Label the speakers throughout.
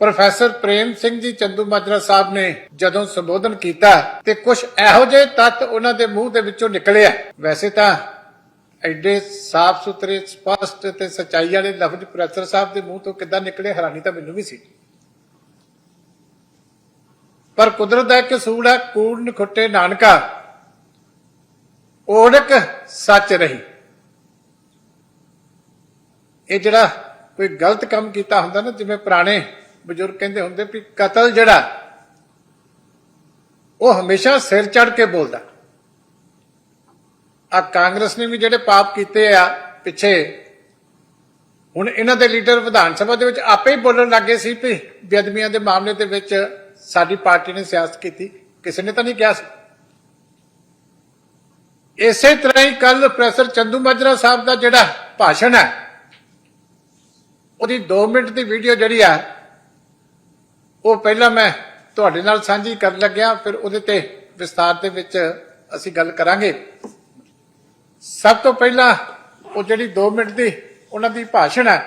Speaker 1: Professor Prem Singh ji Chandu Majra ਸਾਹਿਬ ਨੇ ਜਦੋਂ ਸੰਬੋਧਨ ਕੀਤਾ ਤੇ ਕੁਝ ਇਹੋ ਜਿਹੇ ਤੱਤ ਉਹਨਾਂ ਦੇ ਮੂੰਹ ਦੇ ਵਿੱਚੋਂ ਨਿਕਲੇ ਵੈਸੇ ਤਾਂ ਐਡੇ ਸਾਫ਼ ਸੁਥਰੇ ਸਪਸ਼ਟ ਤੇ ਸਚਾਈ ਵਾਲੇ ਲਫ਼ਜ਼ ਪ੍ਰੋਫੈਸਰ ਸਾਹਿਬ ਦੇ ਮੂੰਹ ਤੋਂ ਕਿੱਦਾਂ ਨਿਕਲੇ ਹੈਰਾਨੀ ਤਾਂ ਮੈਨੂੰ ਵੀ ਸੀ। ਪਰ ਕੁਦਰਤ ਦਾ ਇੱਕ ਸੂੜ ਹੈ ਕੂੜ ਨਖੁੱਟੇ ਨਾਨਕਾ। ਓੜਕ ਸੱਚ ਰਹੀ। ਇਹ ਜਿਹੜਾ ਕੋਈ ਗਲਤ ਕੰਮ ਕੀਤਾ ਹੁੰਦਾ ਨਾ, ਜਿਵੇਂ ਪੁਰਾਣੇ ਬਜ਼ੁਰਗ ਕਹਿੰਦੇ ਹੁੰਦੇ ਵੀ ਕਤਲ ਜਿਹੜਾ, ਉਹ ਹਮੇਸ਼ਾ ਸਿਰ ਚੜ ਕੇ ਬੋਲਦਾ। ਆ ਕਾਂਗਰਸ ਨੇ ਵੀ ਜਿਹੜੇ ਪਾਪ ਕੀਤੇ ਆ ਪਿੱਛੇ, ਹੁਣ ਇਹਨਾਂ ਦੇ ਲੀਡਰ ਵਿਧਾਨ ਸਭਾ ਦੇ ਵਿੱਚ ਆਪੇ ਹੀ ਬੋਲਣ ਲੱਗੇ ਸੀ ਵੀ ਬੇਅਦਬੀਆਂ ਦੇ ਮਾਮਲੇ ਦੇ ਵਿੱਚ ਸਾਡੀ ਪਾਰਟੀ ਨੇ ਸਿਆਸਤ ਕੀਤੀ। ਕਿਸੇ ਨੇ ਤਾਂ ਨਹੀਂ ਕਿਹਾ ਸੀ। ਇਸੇ ਤਰ੍ਹਾਂ ਹੀ ਕੱਲ ਪ੍ਰੋਫੈਸਰ ਚੰਦੂ ਮਾਜਰਾ ਸਾਹਿਬ ਦਾ ਜਿਹੜਾ ਭਾਸ਼ਣ ਹੈ, ਉਹਦੀ 2 ਮਿੰਟ ਦੀ ਵੀਡੀਓ ਜਿਹੜੀ ਆ ਉਹ ਪਹਿਲਾਂ ਮੈਂ ਤੁਹਾਡੇ ਨਾਲ ਸਾਂਝੀ ਕਰਨ ਲੱਗਿਆ ਫਿਰ ਉਹਦੇ ਤੇ ਵਿਸਤਾਰ ਦੇ ਵਿੱਚ ਅਸੀਂ ਗੱਲ ਕਰਾਂਗੇ। ਸਭ ਤੋਂ ਪਹਿਲਾਂ ਉਹ ਜਿਹੜੀ 2 ਮਿੰਟ ਦੀ ਉਹਨਾਂ ਦੀ ਭਾਸ਼ਣ ਹੈ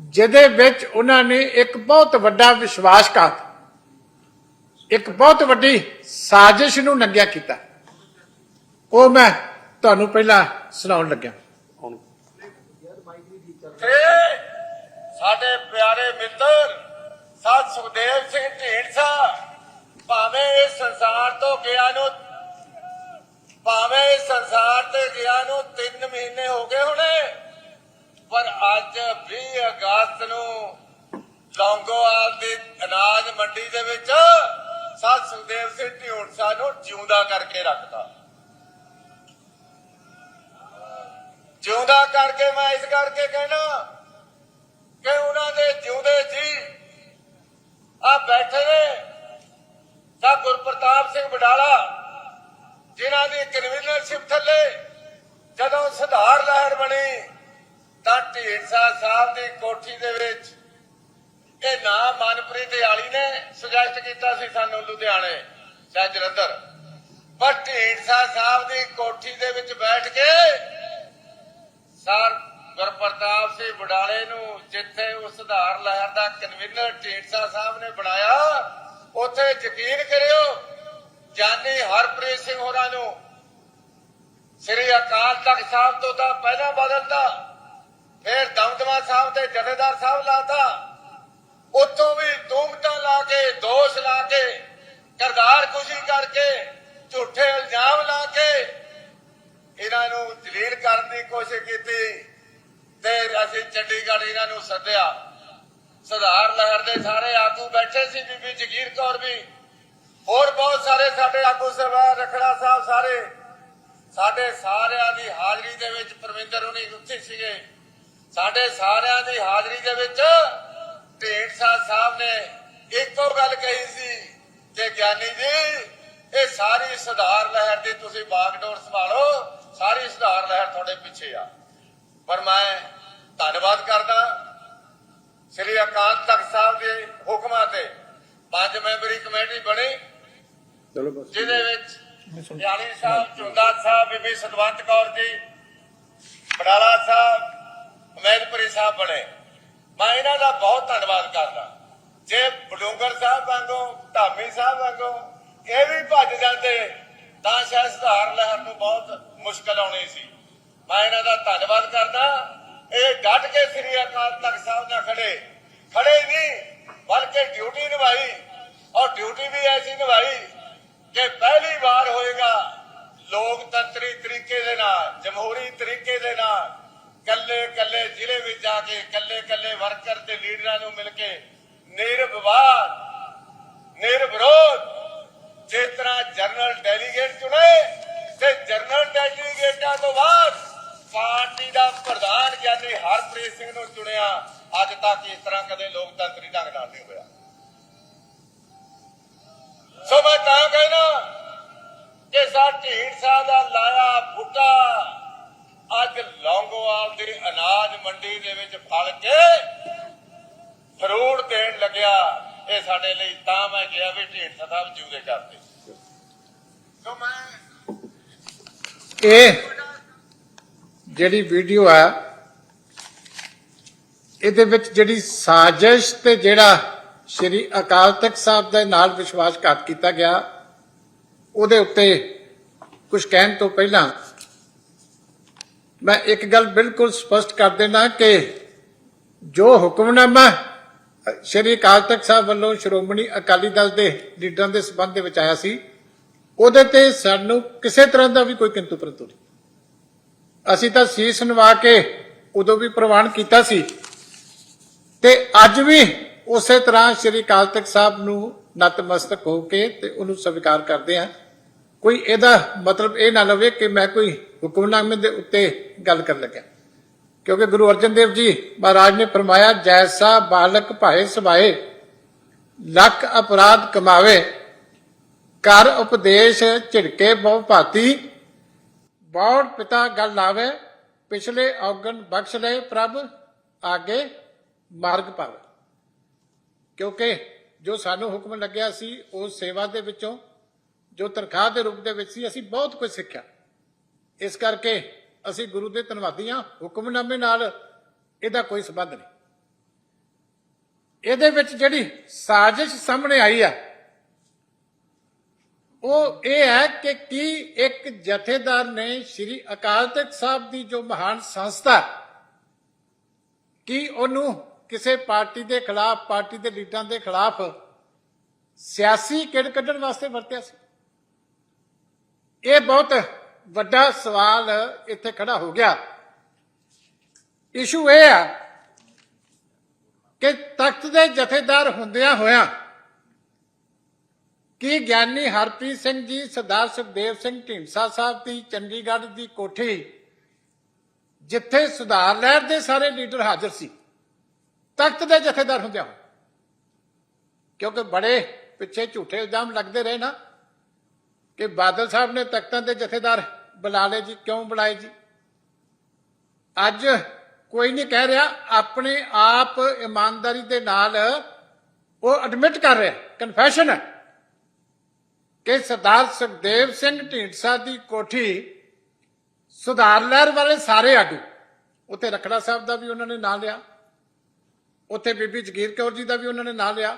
Speaker 1: ਜਿਹਦੇ ਵਿੱਚ ਉਹਨਾਂ ਨੇ ਇੱਕ ਬਹੁਤ ਵੱਡਾ ਵਿਸ਼ਵਾਸਘਾਤ ਇੱਕ ਬਹੁਤ ਵੱਡੀ ਸਾਜ਼ਿਸ਼ ਨੂੰ ਨੰਗਿਆ ਕੀਤਾ। ਉਹ ਮੈਂ ਤੁਹਾਨੂੰ ਪਹਿਲਾਂ ਸੁਣਾਉਣ ਲੱਗਿਆ।
Speaker 2: ਸਾਡੇ ਪਿਆਰੇ ਮਿੱਤਰ ਸਾਧ ਸੁਖਦੇਵ ਸਿੰਘ ਢੀਂਡਸਾ ਭਾਵੇਂ ਇਸ ਸੰਸਾਰ ਤੋਂ ਗਿਆ ਨੂੰ ਭਾਵੇਂ ਇਸ ਸੰਸਾਰ ਤੇ ਗਿਆ ਨੂੰ 3 ਮਹੀਨੇ ਹੋ ਗਏ ਹੁਣੇ, ਪਰ ਅੱਜ 20 ਅਗਸਤ ਨੂੰ ਲੌਂਗੋਵਾਲ ਦੀ ਅਨਾਜ ਮੰਡੀ ਦੇ ਵਿੱਚ ਸਾਧ ਸੁਖਦੇਵ ਸਿੰਘ ਢੀਂਡਸਾ ਨੂੰ ਜਿਉਂਦਾ ਕਰਕੇ ਰੱਖਦਾ ਜਿਉਂਦਾ ਕਰਕੇ ਮੈਂ ਇਸ ਕਰਕੇ ਕਹਿਣਾ ਕਿ ਉਹਨਾਂ ਦੇ ਜਿਉਂਦੇ ਜੀ ਆ ਬੈਠੇ ਨੇ ਤਾਂ ਗੁਰਪ੍ਰਤਾਪ ਸਿੰਘ ਬਡਾਲਾ ਜਿਨ੍ਹਾਂ ਦੀ ਕਨਵੀਨਰਸ਼ਿਪ ਥੱਲੇ ਜਦੋਂ ਸੁਧਾਰ ਲਹਿਰ ਬਣੀ, ਤਾਂ ਢੀਂਡਸਾ ਸਾਹਿਬ ਦੀ ਕੋਠੀ ਦੇ ਵਿੱਚ ਇਹ ਨਾਮ ਮਨਪ੍ਰੀਤ ਆਲੀ ਨੇ ਸੁਜੈਸਟ ਕੀਤਾ ਸੀ ਸਾਨੂੰ ਲੁਧਿਆਣੇ ਸ਼ਾਇਦ ਜਲੰਧਰ। ਪਰ ਢੀਂਡਸਾ ਸਾਹਿਬ ਦੀ ਕੋਠੀ ਦੇ ਵਿੱਚ ਬੈਠ ਕੇ ਸਰ ਗੁਰਪ੍ਰਤਾਪ ਸਿੰਘ ਬਡਾਲੇ ਨੂੰ ਜਿੱਥੇ ਉਸ ਸੁਧਾਰ ਲਹਿਰ ਦਾ ਕਨਵੀਨਰ ਢੀਂਡਸਾ ਸਾਹਿਬ ਨੇ ਬਣਾਇਆ, ਉੱਥੇ ਯਕੀਨ ਕਰਿਓ, ਜਾਨੀ ਹਰਪ੍ਰੀਤ ਸਿੰਘ ਹੋਰਾਂ ਨੂੰ ਸ੍ਰੀ ਅਕਾਲ ਤਖਤ ਸਾਹਿਬ ਤੋਂ ਤਾਂ ਪਹਿਲਾਂ ਬਦਲਦਾ ਫਿਰ ਦਮਦਮਾ ਸਾਹਿਬ ਦੇ ਜਥੇਦਾਰ ਸਾਹਿਬ ਲਾਤਾ, ਉੱਥੋਂ ਵੀ ਤੁਮਟਾਂ ਲਾ ਕੇ, ਦੋਸ਼ ਲਾ ਕੇ ਕਰਦਾਰ ਕੁਸ਼ੀ ਕਰਕੇ, ਝੂਠੇ ਇਲਜ਼ਾਮ ਲਾ ਕੇ, ਇਹਨਾਂ ਨੂੰ ਜਲੀਲ ਕਰਨ ਦੀ ਕੋਸ਼ਿਸ਼ ਕੀਤੀ। ਤੇ ਅਸੀਂ ਚੰਡੀਗੜ੍ਹ ਇਹਨਾਂ ਨੂੰ ਸੱਦਿਆ। ਸੁਧਾਰ ਲਹਿਰ ਦੇ ਸਾਰੇ ਆਗੂ ਬੈਠੇ ਸੀ, ਬੀਬੀ ਜਗੀਰ ਕੌਰ ਵੀ। ਹੋਰ ਬਹੁਤ ਸਾਰੇ ਸਾਡੇ ਆਗੂ ਸਭਾ ਰਖੜਾ ਸਾਹਿਬ ਸਾਰੇ। ਸਾਡੇ ਸਾਰਿਆਂ ਦੀ ਹਾਜ਼ਰੀ ਦੇ ਵਿੱਚ ਪਰਵਿੰਦਰ ਹੁਣੀ ਉੱਥੇ ਸੀਗੇ। ਸਾਡੇ ਸਾਰਿਆਂ ਦੀ ਹਾਜ਼ਰੀ ਦੇ ਵਿੱਚ ਢੇਡਸਾ ਸਾਹਿਬ ਨੇ ਇੱਕੋ ਗੱਲ ਕਹੀ ਸੀ ਕਿ ਗਿਆਨੀ ਜੀ, ਇਹ ਸਾਰੀ ਸੁਧਾਰ ਲਹਿਰ ਦੀ ਤੁਸੀਂ ਬਾਗਡੋਰ ਸੰਭਾਲੋ, ਸਾਰੀ ਸੁਧਾਰ ਲਹਿਰ ਤੁਹਾਡੇ ਪਿੱਛੇ ਆ। ਪਰ ਮੈਂ ਧੰਨਵਾਦ ਕਰਦਾ ਸ੍ਰੀ ਅਕਾਲ ਤਖਤ ਸਾਹਿਬ ਦੇ ਹੁਕਮਾਂ ਤੇ ਪੰਜ ਮੈਂਬਰੀ ਕਮੇਟੀ ਬਣੀ
Speaker 1: ਚਲੋ ਬਸ
Speaker 2: ਜਿਹਦੇ ਵਿੱਚ ਯਾਲੀ ਸਾਹਿਬ ਚੁੰਦਾ ਸਾਹਿਬ ਬੀਬੀ ਸਤਵੰਤ ਕੌਰ ਜੀ ਬਡਾਲਾ ਸਾਹਿਬ ਅਮੈਦਪੁਰੀ ਸਾਹਿਬ ਬਣੇ। ਮੈਂ ਇਹਨਾਂ ਦਾ ਬਹੁਤ ਧੰਨਵਾਦ ਕਰਦਾ। ਜੇ ਬਡੂੰਗਰ ਸਾਹਿਬ ਵਾਂਗੂ ਧਾਮੀ ਸਾਹਿਬ ਵਾਂਗੂ ਇਹ ਵੀ ਭੱਜ ਜਾਂਦੇ ਤਾਂ ਸ਼ਾਇਦ ਸੁਧਾਰ ਲਹਿਰ ਨੂੰ ਬਹੁਤ ਮੁਸ਼ਕਲ ਆਉਣੀ ਸੀ। ਮੈਂ ਇਹਨਾਂ ਦਾ ਧੰਨਵਾਦ ਕਰਦਾ। ਇਹ ਡਟ ਕੇ ਸ੍ਰੀ ਅਕਾਲ ਤਖਤ ਸਾਹਿਬ ਨਾਲ ਖੜੇ। ਖੜੇ ਨਹੀਂ ਬਲਕਿ ਡਿਊਟੀ ਨਿਭਾਈ। ਔਰ ਡਿਊਟੀ ਵੀ ਐਸੀ ਨਿਭਾਈ ਕਿ ਪਹਿਲੀ ਵਾਰ ਹੋਏਗਾ, ਲੋਕਤੰਤਰੀ ਤਰੀਕੇ ਦੇ ਨਾਲ, ਜਮਹੂਰੀ ਤਰੀਕੇ ਦੇ ਨਾਲ, ਕੱਲੇ ਕੱਲੇ ਜ਼ਿਲ੍ਹੇ ਵਿੱਚ ਜਾ ਕੇ, ਕੱਲੇ ਕੱਲੇ ਵਰਕਰ ਤੇ ਲੀਡਰਾਂ ਨੂੰ ਮਿਲ ਕੇ ਨਿਰਵਿਵਾਦ, ਨਿਰਵਿਰੋਧ, ਜਿਸ ਤਰ੍ਹਾਂ ਜਨਰਲ ਡੈਲੀਗੇਟ ਚੁਣੇ, ਤੇ ਜਨਰਲ ਡੈਲੀਗੇਟਾਂ ਤੋਂ ਬਾਅਦ ਪਾਰਟੀ ਦਾ ਪ੍ਰਧਾਨ ਗਿਆਨੀ ਹਰਪ੍ਰੀਤ ਸਿੰਘ ਨੂੰ ਚੁਣਿਆ, ਅੱਜ ਤੱਕ ਇਸ ਤਰ੍ਹਾਂ ਕਦੇ ਲੋਕਤੰਤਰੀ ਢੰਗ ਨਾਲ ਨਹੀਂ ਹੋਇਆ। ਸੋ ਮੈਂ ਤਾਂ ਕਹਿਣਾ ਕਿ ਸਾ ਢੀਂਡ ਸਾਹਿਬ ਦਾ ਲਾਇਆ ਬੁੱਟਾ ਅੱਜ ਲੌਂਗੋਵਾਲ ਦੀ ਅਨਾਜ ਮੰਡੀ ਦੇ ਵਿੱਚ ਫਲ ਕੇ ਫਰੂਟ ਦੇਣ ਲੱਗਿਆ, ਇਹ ਸਾਡੇ ਲਈ ਤਾਂ ਮੈਂ ਗਿਆ ਵੀ ਢੀਂਡ ਸਾਹਿਬ ਜਿਉਂਦੇ ਕਰਦੇ। ਸੋ ਮੈਂ
Speaker 1: ਇਹ ਜਿਹੜੀ ਵੀਡੀਓ ਆ, ਇਹਦੇ ਵਿੱਚ ਜਿਹੜੀ ਸਾਜ਼ਿਸ਼ ਤੇ ਜਿਹੜਾ ਸ਼੍ਰੀ ਅਕਾਲ ਤਖਤ ਸਾਹਿਬ ਦੇ ਨਾਲ ਵਿਸ਼ਵਾਸਘਾਤ ਕੀਤਾ ਗਿਆ। ਉਹਦੇ ਉੱਤੇ ਕੁਝ ਕਹਿਣ ਤੋਂ ਪਹਿਲਾਂ ਮੈਂ ਇੱਕ ਗੱਲ ਬਿਲਕੁਲ ਸਪਸ਼ਟ ਕਰ ਦੇਣਾ ਕਿ ਜੋ ਹੁਕਮਨਾਮਾ ਸ਼੍ਰੀ ਅਕਾਲ ਤਖਤ ਸਾਹਿਬ ਵੱਲੋਂ ਸ਼੍ਰੋਮਣੀ ਅਕਾਲੀ ਦਲ ਦੇ ਲੀਡਰਾਂ ਦੇ ਸਬੰਧ ਦੇ ਵਿੱਚ ਆਇਆ ਸੀ, ਉਹਦੇ ਤੇ ਸਾਨੂੰ ਕਿਸੇ ਤਰ੍ਹਾਂ ਦਾ ਵੀ ਕੋਈ ਕਿੰਤੂ ਪਰੰਤੂ ਨਹੀਂ। ਅਸੀਂ ਤਾਂ ਸੀਸ ਨਵਾ ਕੇ ਉਦੋਂ ਵੀ ਪ੍ਰਵਾਨ ਕੀਤਾ ਸੀ। ਤੇ ਅੱਜ ਵੀ ਉਸੇ ਤਰ੍ਹਾਂ ਸ਼੍ਰੀ ਅਕਾਲ ਤਖਤ ਸਾਹਿਬ ਨੂੰ ਨਤਮਸਤਕ ਹੋ ਕੇ ਤੇ ਉਹਨੂੰ ਸਵੀਕਾਰ ਕਰਦੇ ਆ ਕੋਈ ਇਹਦਾ ਮਤਲਬ ਇਹ ਨਾ ਲਵੇ ਕਿ ਮੈਂ ਕੋਈ ਹੁਕਮਨਾਮੇ ਦੇ ਉੱਤੇ ਗੱਲ ਕਰਨ ਲੱਗਾ ਕਿਉਂਕਿ ਗੁਰੂ ਅਰਜਨ ਦੇਵ ਜੀ ਮਹਾਰਾਜ ਨੇ ਫਰਮਾਇਆ, ਜੈਸਾ ਬਾਲਕ ਭਾਏ ਸਭਾਏ ਲੱਖ ਅਪਰਾਧ ਕਮਾਵੇ, ਕਰ ਉਪਦੇਸ਼ ਝਿੜਕੇ ਬਹੁ ਭਾਤੀ, ਬੌੜ ਪਿਤਾ ਗੱਲ ਲਾਵੇ, ਪਿਛਲੇ ਔਗਣ ਬਖਸ਼ ਲੈ ਪ੍ਰਭ, ਆਗੇ ਮਾਰਗ ਪਾਵੇ। ਕਿਉਂਕਿ ਜੋ ਸਾਨੂੰ ਹੁਕਮ ਲੱਗਿਆ ਸੀ, ਉਹ ਸੇਵਾ ਦੇ ਵਿੱਚੋਂ, ਜੋ ਤਨਖਾਹ ਦੇ ਰੂਪ ਦੇ ਵਿੱਚ ਸੀ, ਅਸੀਂ ਬਹੁਤ ਕੁਝ ਸਿੱਖਿਆ। ਇਸ ਕਰਕੇ ਅਸੀਂ ਗੁਰੂ ਦੇ ਧੰਨਵਾਦੀ ਹਾਂ ਹੁਕਮਨਾਮੇ ਨਾਲ ਇਹਦਾ ਕੋਈ ਸਬੰਧ ਨਹੀਂ। ਇਹਦੇ ਵਿੱਚ ਜਿਹੜੀ ਸਾਜ਼ਿਸ਼ ਸਾਹਮਣੇ ਆਈ ਆ, ਉਹ ਇਹ ਹੈ ਕਿ ਕੀ ਇੱਕ ਜਥੇਦਾਰ ਨੇ ਸ੍ਰੀ ਅਕਾਲ ਤਖਤ ਸਾਹਿਬ ਦੀ ਜੋ ਮਹਾਨ ਸੰਸਥਾ, ਕੀ ਉਹਨੂੰ ਕਿਸੇ ਪਾਰਟੀ ਦੇ ਖਿਲਾਫ, ਪਾਰਟੀ ਦੇ ਲੀਡਰਾਂ ਦੇ ਖਿਲਾਫ ਸਿਆਸੀ ਕਿੜ ਕੱਢਣ ਵਾਸਤੇ ਵਰਤਿਆ ਸੀ? ਇਹ ਬਹੁਤ ਵੱਡਾ ਸਵਾਲ ਇੱਥੇ ਖੜਾ ਹੋ ਗਿਆ। ਇਸ਼ੂ ਇਹ ਆ ਕਿ ਤਖਤ ਦੇ ਜਥੇਦਾਰ ਹੁੰਦਿਆਂ ਹੋਇਆਂ ਕੀ ਗਿਆਨੀ ਹਰਪ੍ਰੀਤ ਸਿੰਘ ਜੀ, ਸਰਦਾਰ ਸੁਖਦੇਵ ਸਿੰਘ ਢੀਂਡਸਾ ਸਾਹਿਬ ਦੀ, ਚੰਡੀਗੜ੍ਹ ਦੀ ਕੋਠੀ ਜਿੱਥੇ ਸੁਧਾਰ ਲਹਿਰ ਦੇ ਸਾਰੇ ਲੀਡਰ ਹਾਜ਼ਰ ਸੀ? ਤਖਤ ਦੇ ਜਥੇਦਾਰ ਹੁੰਦਿਆਂ ਹੋ ਕਿਉਂਕਿ ਬੜੇ ਪਿੱਛੇ ਝੂਠੇ ਇਲਜ਼ਾਮ ਲੱਗਦੇ ਰਹੇ ਨਾ ਕਿ ਬਾਦਲ ਸਾਹਿਬ ਨੇ ਤਖਤਾਂ ਦੇ ਜਥੇਦਾਰ ਬੁਲਾ ਲਏ ਜੀ, ਕਿਉਂ ਬੁਲਾਏ ਜੀ? ਅੱਜ ਕੋਈ ਨਹੀਂ ਕਹਿ ਰਿਹਾ, ਆਪਣੇ ਆਪ ਇਮਾਨਦਾਰੀ ਦੇ ਨਾਲ ਉਹ ਐਡਮਿਟ ਕਰ ਰਿਹਾ ਕਨਫੈਸ਼ਨ ਹੈ ਕਿ ਸਰਦਾਰ ਸੁਖਦੇਵ ਸਿੰਘ ਢੀਂਡਸਾ ਦੀ ਕੋਠੀ ਸੁਧਾਰ ਲਹਿਰ ਵਾਲੇ ਸਾਰੇ ਆਗੂ, ਉੱਥੇ ਰਖੜਾ ਸਾਹਿਬ ਦਾ ਵੀ ਉਹਨਾਂ ਨੇ ਨਾਂ ਲਿਆ। ਉੱਥੇ ਬੀਬੀ ਜਗੀਰ ਕੌਰ ਜੀ ਦਾ ਵੀ ਉਹਨਾਂ ਨੇ ਨਾਂ ਲਿਆ।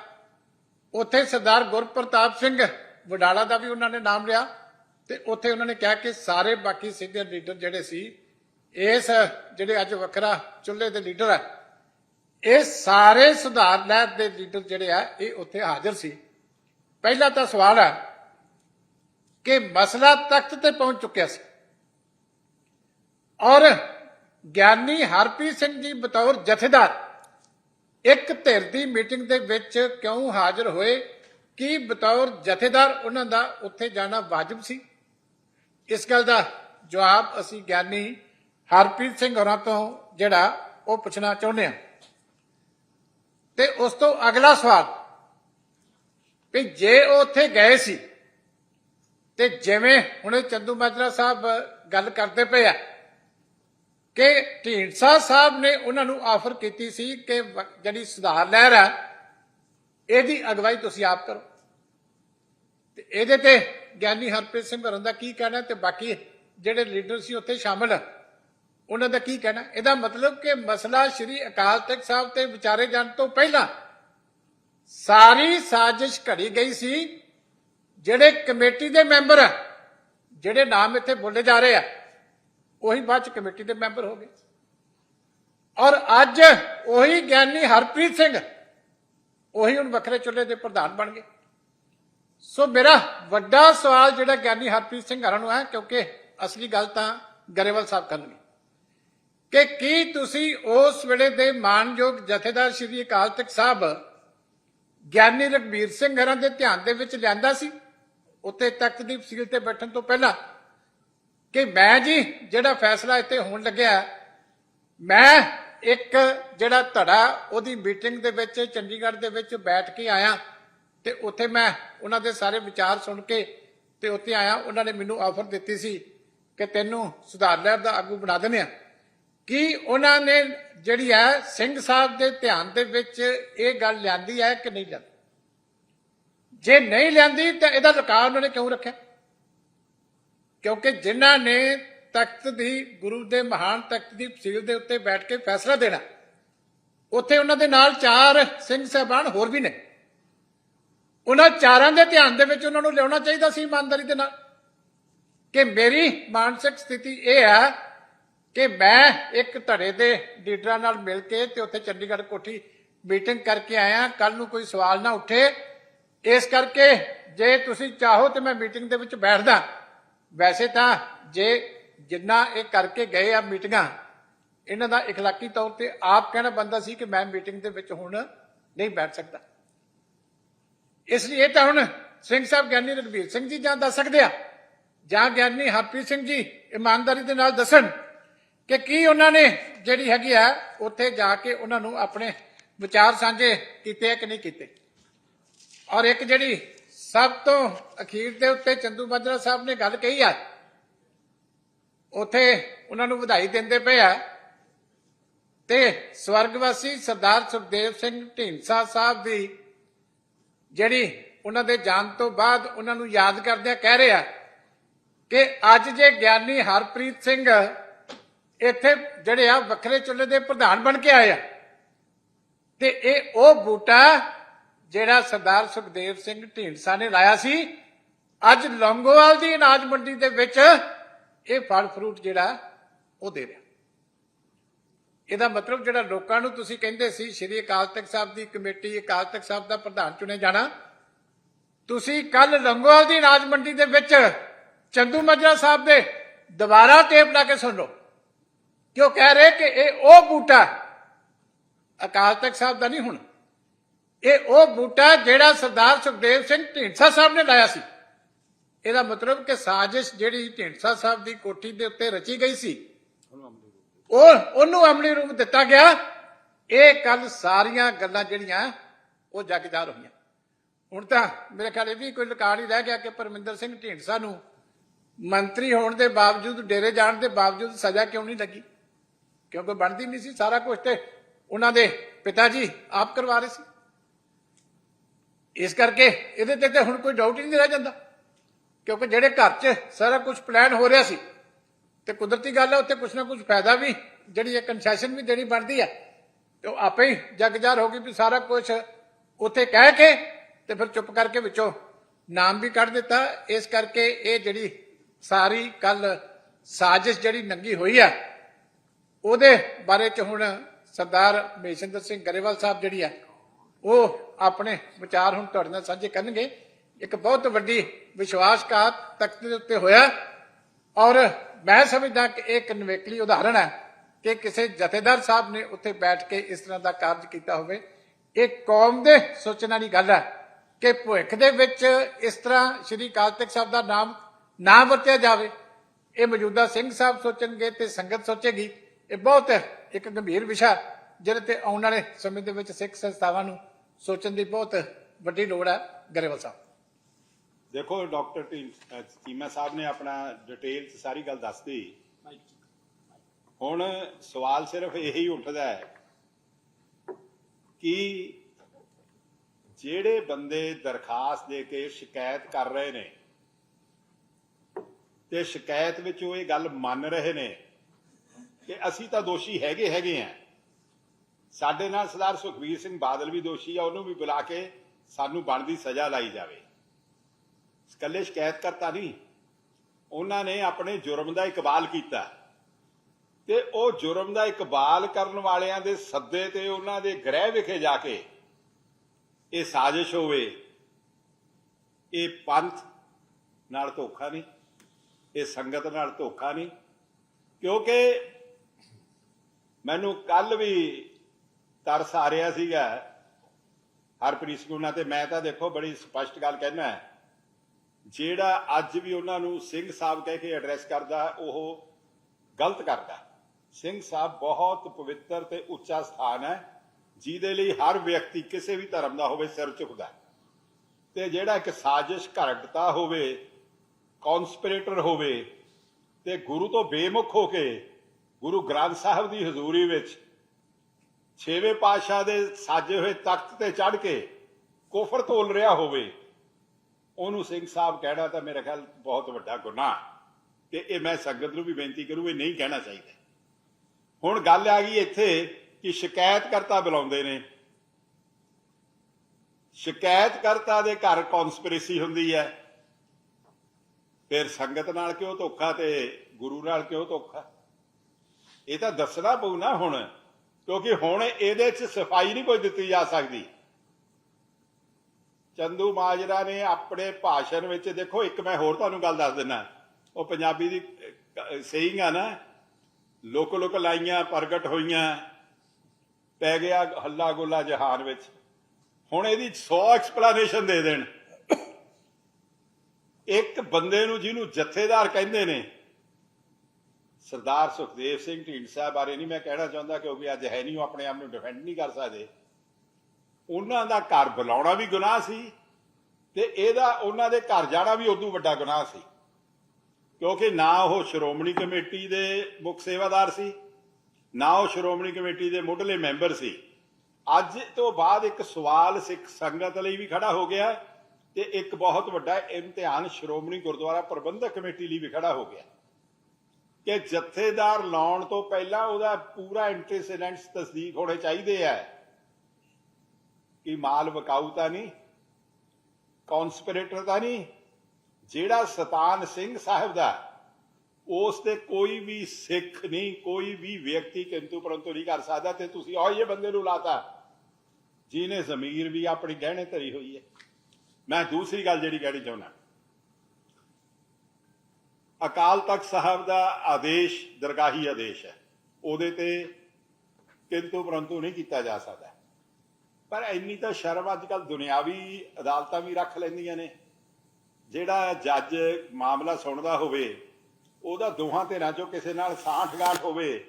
Speaker 1: ਉੱਥੇ ਸਰਦਾਰ ਗੁਰਪ੍ਰਤਾਪ ਸਿੰਘ ਵਡਾਲਾ ਦਾ ਵੀ ਉਹਨਾਂ ਨੇ ਨਾਮ ਲਿਆ ਤੇ ਉੱਥੇ ਉਹਨਾਂ ਨੇ ਕਿਹਾ ਕਿ ਸਾਰੇ ਬਾਕੀ ਸੀਨੀਅਰ ਲੀਡਰ ਜਿਹੜੇ ਸੀ, ਇਸ ਜਿਹੜੇ ਅੱਜ ਵੱਖਰਾ ਚੁੱਲ੍ਹੇ ਦੇ ਲੀਡਰ ਆ, ਇਹ ਸਾਰੇ ਸੁਧਾਰ ਲਹਿਰ ਦੇ ਲੀਡਰ ਜਿਹੜੇ ਆ, ਇਹ ਉੱਥੇ ਹਾਜ਼ਰ ਸੀ। ਪਹਿਲਾ ਤਾਂ ਸਵਾਲ ਹੈ ਕਿ ਮਸਲਾ ਤਖਤ ਤੇ ਪਹੁੰਚ ਚੁੱਕਿਆ ਸੀ। ਔਰ ਗਿਆਨੀ ਹਰਪ੍ਰੀਤ ਸਿੰਘ ਜੀ ਬਤੌਰ ਜਥੇਦਾਰ ਇੱਕ ਧਿਰ ਦੀ ਮੀਟਿੰਗ ਦੇ ਵਿੱਚ ਕਿਉਂ ਹਾਜ਼ਰ ਹੋਏ? ਕੀ ਬਤੌਰ ਜਥੇਦਾਰ ਉਹਨਾਂ ਦਾ ਉੱਥੇ ਜਾਣਾ ਵਾਜਬ ਸੀ? ਇਸ ਗੱਲ ਦਾ ਜਵਾਬ ਅਸੀਂ ਗਿਆਨੀ ਹਰਪ੍ਰੀਤ ਸਿੰਘ ਹੋਰਾਂ ਤੋਂ ਜਿਹੜਾ ਉਹ ਪੁੱਛਣਾ ਚਾਹੁੰਦੇ ਹਾਂ। ਤੇ ਉਸ ਤੋਂ ਅਗਲਾ ਸਵਾਲ, ਵੀ ਜੇ ਉਹ ਉੱਥੇ ਗਏ ਸੀ, ਤੇ ਜਿਵੇਂ ਹੁਣੇ ਚੰਦੂ ਮਾਜਰਾ ਸਾਹਿਬ ਗੱਲ ਕਰਦੇ ਪਏ ਆ ਕਿ ਢੀਂਡਸਾ ਸਾਹਿਬ ਨੇ ਉਹਨਾਂ ਨੂੰ ਆਫਰ ਕੀਤੀ ਸੀ ਕਿ ਜਿਹੜੀ ਸੁਧਾਰ ਲਹਿਰ ਹੈ, ਇਹਦੀ ਅਗਵਾਈ ਤੁਸੀਂ ਆਪ ਕਰੋ। ਤੇ ਇਹਦੇ ਤੇ ਗਿਆਨੀ ਹਰਪ੍ਰੀਤ ਸਿੰਘ ਹਰਨ ਦਾ ਕੀ ਕਹਿਣਾ ਤੇ ਬਾਕੀ ਜਿਹੜੇ ਲੀਡਰ ਸੀ ਉੱਥੇ ਸ਼ਾਮਲ, ਉਹਨਾਂ ਦਾ ਕੀ ਕਹਿਣਾ? ਇਹਦਾ ਮਤਲਬ ਕਿ ਮਸਲਾ ਸ਼੍ਰੀ ਅਕਾਲ ਤਖਤ ਸਾਹਿਬ ਤੇ ਵਿਚਾਰੇ ਜਾਣ ਤੋਂ ਪਹਿਲਾਂ ਸਾਰੀ ਸਾਜ਼ਿਸ਼ ਘੜੀ ਗਈ ਸੀ, ਜਿਹੜੇ ਕਮੇਟੀ ਦੇ ਮੈਂਬਰ ਜਿਹੜੇ ਨਾਮ ਇੱਥੇ ਬੋਲੇ ਜਾ ਰਹੇ ਆ ਉਹੀ ਬਾਅਦ ਚ ਕਮੇਟੀ ਦੇ ਮੈਂਬਰ ਹੋ ਗਏ। ਔਰ ਅੱਜ ਉਹੀ ਗਿਆਨੀ ਹਰਪ੍ਰੀਤ ਸਿੰਘ, ਉਹੀ ਹੁਣ ਵੱਖਰੇ ਚੁੱਲ੍ਹੇ ਦੇ ਪ੍ਰਧਾਨ ਬਣ ਗਏ। ਸੋ ਮੇਰਾ ਵੱਡਾ ਸਵਾਲ ਜਿਹੜਾ ਗਿਆਨੀ ਹਰਪ੍ਰੀਤ ਸਿੰਘ ਹਰਾਂ ਨੂੰ ਹੈ, ਕਿਉਂਕਿ ਅਸਲੀ ਗੱਲ ਤਾਂ ਗਰੇਵਾਲ ਸਾਹਿਬ ਕਰਨਗੇ। ਕਿ ਕੀ ਤੁਸੀਂ ਉਸ ਵੇਲੇ ਦੇ ਮਾਨਯੋਗ ਜਥੇਦਾਰ ਸ਼੍ਰੀ ਅਕਾਲ ਤਖਤ ਸਾਹਿਬ ਗਿਆਨੀ ਰਗਵੀਰ ਸਿੰਘ ਹਰਾਂ ਦੇ ਧਿਆਨ ਦੇ ਵਿੱਚ ਲਿਆਂਦਾ ਸੀ? ਉੱਤੇ ਤਖਤ ਦੀ ਫਸੀਲ ਤੇ ਬੈਠਣ ਤੋਂ ਪਹਿਲਾਂ ਕਿ ਮੈਂ ਜੀ ਜਿਹੜਾ ਫੈਸਲਾ ਇੱਥੇ ਹੋਣ ਲੱਗਿਆ, ਮੈਂ ਇੱਕ ਜਿਹੜਾ ਧੜਾ ਉਹਦੀ ਮੀਟਿੰਗ ਦੇ ਵਿੱਚ, ਚੰਡੀਗੜ੍ਹ ਦੇ ਵਿੱਚ ਬੈਠ ਕੇ ਆਇਆ ਤੇ ਉੱਥੇ ਮੈਂ ਉਹਨਾਂ ਦੇ ਸਾਰੇ ਵਿਚਾਰ ਸੁਣ ਕੇ ਤੇ ਉੱਥੇ ਆਇਆ, ਉਹਨਾਂ ਨੇ ਮੈਨੂੰ ਆਫਰ ਦਿੱਤੀ ਸੀ ਕਿ ਤੈਨੂੰ ਸੁਧਾਰ ਲਹਿਰ ਦਾ ਆਗੂ ਬਣਾ ਦਿੰਦੇ ਆ ਕਿ ਉਹਨਾਂ ਨੇ ਜਿਹੜੀ ਹੈ ਸਿੰਘ ਸਾਹਿਬ ਦੇ ਧਿਆਨ ਦੇ ਵਿੱਚ ਇਹ ਗੱਲ ਲਿਆਂਦੀ ਹੈ ਕਿ ਨਹੀਂ ਲਿਆਂਦੀ? ਜੇ ਨਹੀਂ ਲਿਆਂਦੀ ਤਾਂ ਇਹਦਾ ਰਿਕਾਰਡ ਉਹਨਾਂ ਨੇ ਕਿਉਂ ਰੱਖਿਆ? ਕਿਉਂਕਿ ਜਿਨ੍ਹਾਂ ਨੇ ਤਖਤ ਦੀ, ਗੁਰੂ ਦੇ ਮਹਾਨ ਤਖਤ ਦੀ ਫਸੀਲ ਦੇ ਉੱਤੇ ਬੈਠ ਕੇ ਫੈਸਲਾ ਦੇਣਾ, ਉੱਥੇ ਉਹਨਾਂ ਦੇ ਨਾਲ ਚਾਰ ਸਿੰਘ ਸਾਹਿਬਾਨ ਹੋਰ ਵੀ ਨੇ। ਉਹਨਾਂ ਚਾਰਾਂ ਦੇ ਧਿਆਨ ਦੇ ਵਿੱਚ ਉਹਨਾਂ ਨੂੰ ਲਿਆਉਣਾ ਚਾਹੀਦਾ ਸੀ ਇਮਾਨਦਾਰੀ ਦੇ ਨਾਲ। ਕਿ ਮੇਰੀ ਮਾਨਸਿਕ ਸਥਿਤੀ ਇਹ ਹੈ ਕਿ ਮੈਂ ਇੱਕ ਧੜੇ ਦੇ ਲੀਡਰਾਂ ਨਾਲ ਮਿਲ ਕੇ ਤੇ ਉੱਥੇ ਚੰਡੀਗੜ੍ਹ ਕੋਠੀ ਮੀਟਿੰਗ ਕਰਕੇ ਆਇਆ ਕੱਲ ਨੂੰ ਕੋਈ ਸਵਾਲ ਨਾ ਉੱਠੇ। ਇਸ ਕਰਕੇ ਜੇ ਤੁਸੀਂ ਚਾਹੋ ਤੇ ਮੈਂ ਮੀਟਿੰਗ ਦੇ ਵਿੱਚ ਬੈਠਦਾ। ਵੈਸੇ ਤਾਂ ਜੇ ਜਿੰਨਾ ਇਹ ਕਰਕੇ ਗਏ ਆ ਮੀਟਿੰਗਾਂ ਇਹਨਾਂ ਦਾ اخلاقی ਤੌਰ ਤੇ ਆਪ ਕਹਿਣਾ ਬੰਦਾ ਸੀ ਕਿ ਮੈਂ ਮੀਟਿੰਗ ਦੇ ਵਿੱਚ ਹੁਣ ਨਹੀਂ ਬੈਠ ਸਕਦਾ ਇਸ ਲਈ ਇਹ ਤਾਂ ਹੁਣ ਸਿੰਘ ਸਾਹਿਬ ਗਿਆਨੀ ਰਣਵੀਰ ਸਿੰਘ ਜੀ ਜਾਂ ਦੱਸ ਸਕਦੇ ਆ ਜਾਂ ਗਿਆਨੀ ਹਰਪ੍ਰੀਤ ਸਿੰਘ ਜੀ ਇਮਾਨਦਾਰੀ ਦੇ ਨਾਲ ਦੱਸਣ ਕਿ ਕੀ ਉਹਨਾਂ ਨੇ ਜਿਹੜੀ ਹੈਗੀ ਆ ਉੱਥੇ ਜਾ ਕੇ ਉਹਨਾਂ ਨੂੰ ਆਪਣੇ ਵਿਚਾਰ ਸਾਂਝੇ ਕੀਤੇ ਆ ਕਿ ਨਹੀਂ ਕੀਤੇ ਔਰ ਇੱਕ ਜਿਹੜੀ ਸਭ ਤੋਂ ਅਖੀਰ ਦੇ ਉੱਤੇ ਚੰਦੂ ਮਾਜਰਾ ਸਾਹਿਬ ਨੇ ਗੱਲ ਕਹੀ ਆ। ਉੱਥੇ ਉਹਨਾਂ ਨੂੰ ਵਧਾਈ ਦਿੰਦੇ ਪਏ ਆ। ਤੇ ਸਵਰਗਵਾਸੀ ਸਰਦਾਰ ਸੁਖਦੇਵ ਸਿੰਘ ਢੀਂਡਸਾ ਸਾਹਿਬ ਦੀ ਜਿਹੜੀ ਉਹਨਾਂ ਦੇ ਜਾਣ ਤੋਂ ਬਾਅਦ ਉਹਨਾਂ ਨੂੰ ਯਾਦ ਕਰਦਿਆਂ ਕਹਿ ਰਿਹਾ ਕਿ ਅੱਜ ਜੇ ਗਿਆਨੀ ਹਰਪ੍ਰੀਤ ਸਿੰਘ ਇੱਥੇ ਜਿਹੜੇ ਆ ਵੱਖਰੇ ਚੁੱਲ੍ਹੇ ਦੇ ਪ੍ਰਧਾਨ ਬਣ ਕੇ ਆਏ ਆ, ਤੇ ਇਹ ਉਹ ਬੂਟਾ ਜਿਹੜਾ ਸਰਦਾਰ ਸੁਖਦੇਵ ਸਿੰਘ ਢੀਂਡਸਾ ਨੇ ਲਾਇਆ ਸੀ, ਅੱਜ ਲੌਂਗੋਵਾਲ ਦੀ ਅਨਾਜ ਮੰਡੀ ਦੇ ਵਿੱਚ ਇਹ ਫਲ ਫਰੂਟ ਜਿਹੜਾ, ਉਹ ਦੇ ਰਿਹਾ। ਇਹਦਾ ਮਤਲਬ ਜਿਹੜਾ ਲੋਕਾਂ ਨੂੰ ਤੁਸੀਂ ਕਹਿੰਦੇ ਸੀ, ਸ਼੍ਰੀ ਅਕਾਲ ਤਖਤ ਸਾਹਿਬ ਦੀ ਕਮੇਟੀ, ਅਕਾਲ ਤਖਤ ਸਾਹਿਬ ਦਾ ਪ੍ਰਧਾਨ ਚੁਣੇ ਜਾਣਾ, ਤੁਸੀਂ ਕੱਲ ਲੰਗੋਵਾਲ ਦੀ ਅਨਾਜ ਮੰਡੀ ਦੇ ਵਿੱਚ ਚੰਦੂ ਮਜਰਾ ਸਾਹਿਬ ਦੇ ਦੁਬਾਰਾ ਟੇਪ ਲਾ ਕੇ ਸੁਣ ਲਓ। ਕਿਉਂ ਕਹਿ ਰਹੇ ਕਿ ਇਹ ਉਹ ਬੂਟਾ, ਅਕਾਲ ਤਖਤ ਸਾਹਿਬ ਦਾ ਨਹੀਂ ਹੁਣ। ਇਹ ਉਹ ਬੂਟਾ ਜਿਹੜਾ ਸਰਦਾਰ ਸੁਖਦੇਵ ਸਿੰਘ ਢੀਂਡਸਾ ਸਾਹਿਬ ਨੇ ਲਾਇਆ ਸੀ। ਇਹਦਾ ਮਤਲਬ ਕਿ ਸਾਜ਼ਿਸ਼ ਜਿਹੜੀ ਢੀਂਡਸਾ ਸਾਹਿਬ ਦੀ ਕੋਠੀ ਦੇ ਉੱਤੇ ਰਚੀ ਗਈ ਸੀ। ਉਹ, ਉਹਨੂੰ ਅਮਲੀ ਰੂਪ ਦਿੱਤਾ ਗਿਆ। ਇਹ ਕੱਲ ਸਾਰੀਆਂ ਗੱਲਾਂ ਜਿਹੜੀਆਂ, ਉਹ ਜਗਜਾਰ ਹੋਈਆਂ। ਹੁਣ ਤਾਂ ਮੇਰੇ ਖਿਆਲ ਇਹ ਵੀ ਕੋਈ ਰਿਕਾਰਡ ਹੀ ਰਹਿ ਗਿਆ ਕਿ ਪਰਮਿੰਦਰ ਸਿੰਘ ਢੀਂਡਸਾ ਨੂੰ ਮੰਤਰੀ ਹੋਣ ਦੇ ਬਾਵਜੂਦ, ਡੇਰੇ ਜਾਣ ਦੇ ਬਾਵਜੂਦ ਸਜ਼ਾ ਕਿਉਂ ਨਹੀਂ ਲੱਗੀ? ਕਿਉਂਕਿ ਬਣਦੀ ਨਹੀਂ ਸੀ ਸਾਰਾ ਕੁਝ ਤੇ ਉਹਨਾਂ ਦੇ ਪਿਤਾ ਜੀ ਆਪ ਕਰਵਾ ਰਹੇ ਸੀ। ਇਸ ਕਰਕੇ ਇਹਦੇ ਤੇ ਤੇ ਹੁਣ ਕੋਈ ਡਾਊਟ ਹੀ ਨਹੀਂ ਰਹਿ ਜਾਂਦਾ। ਕਿਉਂਕਿ ਜਿਹੜੇ ਘਰ 'ਚ ਸਾਰਾ ਕੁਝ ਪਲਾਨ ਹੋ ਰਿਹਾ ਸੀ, ਤੇ ਕੁਦਰਤੀ ਗੱਲ ਹੈ ਉੱਥੇ ਕੁਛ ਨਾ ਕੁਛ ਫਾਇਦਾ ਵੀ, ਜਿਹੜੀ ਇਹ ਕਨਸੈਸ਼ਨ ਵੀ ਦੇਣੀ ਬਣਦੀ ਹੈ ਤੇ ਉਹ ਆਪੇ ਹੀ ਜਗਜਾਰ ਹੋ ਗਈ ਵੀ ਸਾਰਾ ਕੁਝ ਉੱਥੇ ਕਹਿ ਕੇ ਤੇ ਫਿਰ ਚੁੱਪ ਕਰਕੇ ਵਿੱਚੋਂ ਨਾਮ ਵੀ ਕੱਢ ਦਿੱਤਾ। ਇਸ ਕਰਕੇ ਇਹ ਜਿਹੜੀ ਸਾਰੀ ਕੱਲ ਸਾਜ਼ਿਸ਼ ਜਿਹੜੀ ਨੰਗੀ ਹੋਈ ਆ, ਉਹਦੇ ਬਾਰੇ ਚ ਹੁਣ ਸਰਦਾਰ ਮੇਸ਼ਿੰਦਰ ਸਿੰਘ ਗਰੇਵਾਲ ਸਾਹਿਬ ਜਿਹੜੀ ਆ ਉਹ ਆਪਣੇ ਵਿਚਾਰ ਹੁਣ ਤੁਹਾਡੇ ਨਾਲ ਸਾਂਝੇ ਕਰਨਗੇ। ਇੱਕ ਬਹੁਤ ਵੱਡੀ ਵਿਸ਼ਵਾਸਘਾਤ ਤਖਤ ਦੇ ਉੱਤੇ ਹੋਇਆ। ਔਰ ਮੈਂ ਸਮਝਦਾ ਕਿ ਇਹ ਇੱਕ ਉਦਾਹਰਣ ਹੈ ਕਿ ਕਿਸੇ ਜਥੇਦਾਰ ਸਾਹਿਬ ਨੇ ਉੱਥੇ ਬੈਠ ਕੇ ਇਸ ਤਰ੍ਹਾਂ ਦਾ ਕਾਰਜ ਕੀਤਾ ਹੋਵੇ। ਇਹ ਕੌਮ ਦੇ ਸੋਚਣ ਵਾਲੀ ਗੱਲ ਹੈ ਕਿ ਭੁੱਖ ਦੇ ਵਿੱਚ ਇਸ ਤਰ੍ਹਾਂ ਸ਼੍ਰੀ ਅਕਾਲ ਤਖਤ ਸਾਹਿਬ ਦਾ ਨਾਮ ਨਾ ਵਰਤਿਆ ਜਾਵੇ। ਇਹ ਮੌਜੂਦਾ ਸਿੰਘ ਸਾਹਿਬ ਸੋਚਣਗੇ ਤੇ ਸੰਗਤ ਸੋਚੇਗੀ। ਇਹ ਬਹੁਤ ਇੱਕ ਗੰਭੀਰ ਵਿਸ਼ਾ ਜਿਹਦੇ ਤੇ ਆਉਣ ਵਾਲੇ ਸਮੇਂ ਦੇ ਵਿੱਚ ਸਿੱਖ ਸੰਸਥਾਵਾਂ ਨੂੰ ਸੋਚਣ ਦੀ ਬਹੁਤ ਵੱਡੀ ਲੋੜ ਹੈ, ਗਰੇਵਾਲ ਸਾਹਿਬ।
Speaker 3: ਦੇਖੋ, ਡਾਕਟਰ ਟੀਮ ਅਹ ਚੀਮਾ ਸਾਹਿਬ ਨੇ ਆਪਣਾ ਡਿਟੇਲ ਚ ਸਾਰੀ ਗੱਲ ਦੱਸਤੀ ਹੁਣ ਸਵਾਲ ਸਿਰਫ ਇਹੀ ਉੱਠਦਾ ਹੈ ਕਿ ਜਿਹੜੇ ਬੰਦੇ ਦਰਖਾਸਤ ਦੇ ਕੇ ਸ਼ਿਕਾਇਤ ਕਰ ਰਹੇ ਨੇ ਤੇ ਸ਼ਿਕਾਇਤ ਵਿੱਚ ਉਹ ਇਹ ਗੱਲ ਮੰਨ ਰਹੇ ਨੇ ਕਿ ਅਸੀਂ ਤਾਂ ਦੋਸ਼ੀ ਹੈਗੇ ਹੈਗੇ ਆ। ਸਾਡੇ ਨਾਲ ਸਰਦਾਰ ਸੁਖਬੀਰ ਸਿੰਘ ਬਾਦਲ ਵੀ ਦੋਸ਼ੀ ਆ, ਉਹਨੂੰ ਵੀ ਬੁਲਾ ਕੇ ਸਾਨੂੰ ਬਣਦੀ ਸਜ਼ਾ ਲਾਈ ਜਾਵੇ। ਇਕੱਲੇ ਸ਼ਿਕਾਇਤ ਕਰਤਾ ਨਹੀਂ, ਉਹਨਾਂ ਨੇ ਆਪਣੇ ਜੁਰਮ ਦਾ ਇਕਬਾਲ ਕੀਤਾ। ਤੇ ਉਹ ਜੁਰਮ ਦਾ ਇਕਬਾਲ ਕਰਨ ਵਾਲਿਆਂ ਦੇ ਸੱਦੇ ਤੇ ਉਹਨਾਂ ਦੇ ਗ੍ਰਹਿ ਵਿਖੇ ਜਾ ਕੇ ਇਹ ਸਾਜ਼ਿਸ਼ ਹੋਵੇ, ਇਹ ਪੰਥ ਨਾਲ ਧੋਖਾ ਨਹੀਂ, ਇਹ ਸੰਗਤ ਨਾਲ ਧੋਖਾ ਨਹੀਂ, ਕਿਉਂਕਿ ਮੈਨੂੰ ਕੱਲ ਵੀ ਤਰਸ ਆ ਰਿਹਾ ਸੀਗਾ। ਹਰਪ੍ਰੀਤ ਸਿੰਘ ਉਹਨਾਂ ਤੇ ਮੈਂ ਤਾਂ ਦੇਖੋ ਬੜੀ ਸਪਸ਼ਟ ਗੱਲ ਕਹਿਣਾ ਹੈ। ਜਿਹੜਾ ਅੱਜ ਵੀ ਉਹਨਾਂ ਨੂੰ ਸਿੰਘ ਸਾਹਿਬ ਕਹਿ ਕੇ ਐਡਰੈਸ ਕਰਦਾ, ਉਹ ਗਲਤ ਕਰਦਾ ਸਿੰਘ ਸਾਹਿਬ ਬਹੁਤ ਪਵਿੱਤਰ ਤੇ ਉੱਚਾ ਸਥਾਨ ਹੈ, ਜਿਹਦੇ ਲਈ ਹਰ ਵਿਅਕਤੀ ਕਿਸੇ ਵੀ ਧਰਮ ਦਾ ਹੋਵੇ ਸਿਰ ਝੁਕਦਾ ਤੇ ਜਿਹੜਾ ਇੱਕ ਸਾਜ਼ਿਸ਼ ਘੜਤਾ ਹੋਵੇ ਕਨਸਪੀਰੇਟਰ ਹੋਵੇ, ਤੇ ਗੁਰੂ ਤੋਂ ਬੇਮੁਖ ਹੋ ਕੇ ਗੁਰੂ ਗ੍ਰੰਥ ਸਾਹਿਬ ਦੀ ਹਜ਼ੂਰੀ ਵਿੱਚ ਛੇਵੇਂ ਪਾਤਸ਼ਾਹ ਦੇ ਸਾਜੇ ਹੋਏ ਤਖਤ ਤੇ ਚੜ ਕੇ ਕੋਫਰ ਤੋਲ ਰਿਹਾ ਹੋਵੇ, ਉਹਨੂੰ ਸਿੰਘ ਸਾਹਿਬ ਕਹਿਣਾ ਤਾਂ ਮੇਰਾ ਖਿਆਲ ਬਹੁਤ ਵੱਡਾ ਗੁਨਾਹ ਤੇ ਇਹ ਮੈਂ ਸੰਗਤ ਨੂੰ ਵੀ ਬੇਨਤੀ ਕਰੂ, ਇਹ ਨਹੀਂ ਕਹਿਣਾ ਚਾਹੀਦਾ। ਹੁਣ ਗੱਲ ਆ ਗਈ ਇੱਥੇ ਕਿ ਸ਼ਿਕਾਇਤ ਕਰਤਾ ਬੁਲਾਉਂਦੇ ਨੇ। ਸ਼ਿਕਾਇਤ ਕਰਤਾ ਦੇ ਘਰ ਕਨਸਪੀਰੇਸੀ ਹੁੰਦੀ ਹੈ। ਫਿਰ ਸੰਗਤ ਨਾਲ ਕਿਉਂ ਧੋਖਾ ਤੇ ਗੁਰੂ ਨਾਲ ਕਿਉਂ ਧੋਖਾ? ਇਹ ਤਾਂ ਦੱਸਣਾ ਪਊ ਨਾ ਹੁਣ ਕਿਉਂਕਿ ਹੁਣ ਇਹਦੇ 'ਚ ਸਫ਼ਾਈ ਨਹੀਂ ਕੋਈ ਦਿੱਤੀ ਜਾ ਸਕਦੀ। ਚੰਦੂ ਮਾਜਰਾ ਨੇ ਆਪਣੇ ਭਾਸ਼ਣ ਵਿੱਚ, ਦੇਖੋ ਇੱਕ ਮੈਂ ਹੋਰ ਤੁਹਾਨੂੰ ਗੱਲ ਦੱਸ ਦਿੰਨਾ ਉਹ ਪੰਜਾਬੀ ਦੀ ਸੇਇੰਗ ਆ ਨਾ। ਲੋਕ ਲੋਕ ਲਾਈਆਂ, ਪ੍ਰਗਟ ਹੋਈਆਂ, ਪੈ ਗਿਆ ਹੱਲਾ ਗੋਲਾ ਜਹਾਨ ਵਿੱਚ। ਹੁਣ ਇਹਦੀ 100 ਐਕਸਪਲੇਨੇਸ਼ਨ ਦੇ ਦੇਣ। ਇੱਕ ਬੰਦੇ ਨੂੰ ਜਿਹਨੂੰ ਜਥੇਦਾਰ ਕਹਿੰਦੇ ਨੇ ਸਰਦਾਰ ਸੁਖਦੇਵ ਸਿੰਘ ਢੀਂਡਸਾ ਬਾਰੇ ਨਹੀਂ ਮੈਂ ਕਹਿਣਾ ਚਾਹੁੰਦਾ ਕਿਉਂਕਿ ਅੱਜ ਹੈ ਨਹੀਂ, ਉਹ ਆਪਣੇ ਆਪ ਨੂੰ ਡਿਫੈਂਡ ਨਹੀਂ ਕਰ ਸਕਦੇ। ਉਹਨਾਂ ਦਾ ਘਰ ਬੁਲਾਉਣਾ ਵੀ ਗੁਨਾਹ ਸੀ ਤੇ ਇਹਦਾ ਉਹਨਾਂ ਦੇ ਘਰ ਜਾਣਾ ਵੀ ਉਦੋਂ ਵੱਡਾ ਗੁਨਾਹ ਸੀ। ਕਿਉਂਕਿ ਨਾ ਉਹ ਸ਼੍ਰੋਮਣੀ ਕਮੇਟੀ ਦੇ ਮੁੱਖ ਸੇਵਾਦਾਰ ਸੀ, ਨਾ ਉਹ ਸ਼੍ਰੋਮਣੀ ਕਮੇਟੀ ਦੇ ਮੁੱਢਲੇ ਮੈਂਬਰ ਸੀ। ਅੱਜ ਤੋਂ ਬਾਅਦ ਇੱਕ ਸਵਾਲ ਸਿੱਖ ਸੰਗਤ ਲਈ ਵੀ ਖੜਾ ਹੋ ਗਿਆ ਤੇ ਇੱਕ ਬਹੁਤ ਵੱਡਾ ਇਮਤਿਹਾਨ ਸ਼੍ਰੋਮਣੀ ਗੁਰਦੁਆਰਾ ਪ੍ਰਬੰਧਕ ਕਮੇਟੀ ਲਈ ਵੀ ਖੜਾ ਹੋ ਗਿਆ। ਕਿ ਜਥੇਦਾਰ ਲਾਉਣ ਤੋਂ ਪਹਿਲਾਂ ਉਹਦਾ ਪੂਰਾ ਇੰਟਰਸੈਲੈਂਟਸ ਤਸਦੀਕ ਹੋਣੇ ਚਾਹੀਦੇ ਆ। ਕਿ ਮਾਲ ਵਕਾਊ ਤਾਂ ਨਹੀਂ ਕਨਸਪੀਰੇਟਰ ਤਾਂ ਨਹੀਂ, ਜਿਹੜਾ ਸਤਾਨ ਸਿੰਘ ਸਾਹਿਬ ਦਾ, ਉਸ ਤੇ ਕੋਈ ਵੀ ਸਿੱਖ ਨਹੀਂ, ਕੋਈ ਵੀ ਵਿਅਕਤੀ ਕਿੰਤੂ ਪਰੰਤੂ ਨਹੀਂ ਕਰ ਸਕਦਾ ਤੇ ਤੁਸੀਂ ਉਹ ਇਹ ਬੰਦੇ ਨੂੰ ਲਾਤਾ। ਜਿਹਨੇ ਜ਼ਮੀਰ ਵੀ ਆਪਣੀ ਗਹਿਣੇ ਧਰੀ ਹੋਈ ਹੈ। ਮੈਂ ਦੂਸਰੀ ਗੱਲ ਜਿਹੜੀ ਕਹਿਣੀ ਚਾਹੁੰਦਾ। ਅਕਾਲ ਤਖਤ ਸਾਹਿਬ ਦਾ ਆਦੇਸ਼, ਦਰਗਾਹੀ ਆਦੇਸ਼ ਹੈ। ਉਹਦੇ ਤੇ ਕਿੰਤੂ ਪਰੰਤੂ ਨਹੀਂ ਕੀਤਾ ਜਾ ਸਕਦਾ। ਪਰ ਇੰਨੀ ਤਾਂ ਸ਼ਰਮ ਅੱਜ ਕੱਲ ਦੁਨਿਆਵੀ ਅਦਾਲਤਾਂ ਵੀ ਰੱਖ ਲੈਂਦੀਆਂ ਨੇ। ਜਿਹੜਾ ਜੱਜ ਮਾਮਲਾ ਸੁਣਦਾ ਹੋਵੇ, ਉਹਦਾ ਦੋਹਾਂ ਧਿਰਾਂ ਚੋਂ ਕਿਸੇ ਨਾਲ ਸਾਂਠ ਗਾਂਠ ਹੋਵੇ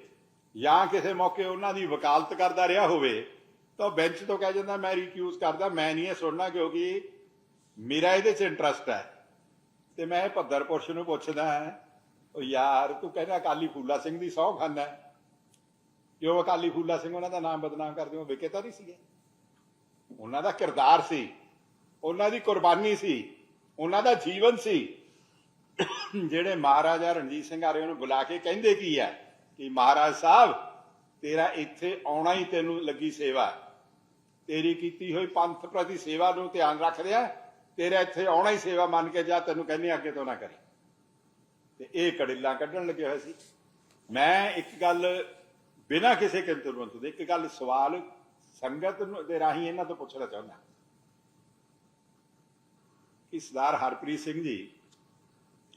Speaker 3: ਜਾਂ ਕਿਸੇ ਮੌਕੇ ਉਹਨਾਂ ਦੀ ਵਕਾਲਤ ਕਰਦਾ ਰਿਹਾ ਹੋਵੇ, ਤਾਂ ਬੈਂਚ ਤੋਂ ਕਹਿ ਜਾਂਦਾ, ਮੈਂ ਰਿਕਿਊਜ਼ ਕਰਦਾ, ਮੈਂ ਨਹੀਂ ਇਹ ਸੁਣਨਾ ਕਿਉਂਕਿ ਮੇਰਾ ਇਹਦੇ 'ਚ ਇੰਟਰਸਟ ਹੈ। ਤੇ ਮੈਂ ਇਹ ਭੱਦਰ ਪੁਰਸ਼ ਨੂੰ ਪੁੱਛਦਾ ਉਹ ਯਾਰ ਤੂੰ ਕਹਿੰਦਾ ਅਕਾਲੀ ਫੂਲਾ ਸਿੰਘ ਦੀ ਸਹੁੰ ਖਾਨਾ ਜੋ ਅਕਾਲੀ ਫੂਲਾ ਸਿੰਘ ਉਹਨਾਂ ਦਾ ਨਾਮ ਬਦਨਾਮ ਕਰਦੇ ਹੋ? ਵਿਕੇ ਤਾਂ ਨਹੀਂ ਸੀਗੇ। ਉਹਨਾਂ ਦਾ ਕਿਰਦਾਰ ਸੀ, ਉਹਨਾਂ ਦੀ ਕੁਰਬਾਨੀ ਸੀ, ਉਹਨਾਂ ਦਾ ਜੀਵਨ ਸੀ। ਜਿਹੜੇ ਮਹਾਰਾਜਾ ਰਣਜੀਤ ਸਿੰਘ ਆਰੇ ਨੂੰ ਬੁਲਾ ਕੇ ਕਹਿੰਦੇ ਕੀ ਹੈ? ਕਿ ਮਹਾਰਾਜ ਸਾਹਿਬ, ਤੇਰਾ ਇੱਥੇ ਆਉਣਾ ਹੀ ਤੈਨੂੰ ਲੱਗੀ ਸੇਵਾ। ਤੇਰੀ ਕੀਤੀ ਹੋਈ ਪੰਥ ਪ੍ਰਤੀ ਸੇਵਾ ਨੂੰ ਧਿਆਨ ਰੱਖਦਿਆਂ ਤੇਰਾ ਇੱਥੇ ਆਉਣਾ ਹੀ ਸੇਵਾ ਮੰਨ ਕੇ ਜਾ, ਤੈਨੂੰ ਕਹਿੰਦੇ ਅੱਗੇ ਤੋਂ ਨਾ ਕਰੀ। ਤੇ ਇਹ ਕੜਿੱਲਾਂ ਕੱਢਣ ਲੱਗੇ ਹੋਏ ਸੀ। ਮੈਂ ਇੱਕ ਗੱਲ ਬਿਨਾਂ ਕਿਸੇ ਕਿੰਤਰਵੰਤ ਦੇ, ਇੱਕ ਗੱਲ ਸਵਾਲ ਸੰਗਤ ਦੇ ਰਾਹੀਂ ਇਹਨਾਂ ਤੋਂ ਪੁੱਛਣਾ ਚਾਹੁੰਦਾ ਕਿ ਸਰਦਾਰ ਹਰਪ੍ਰੀਤ ਸਿੰਘ ਜੀ,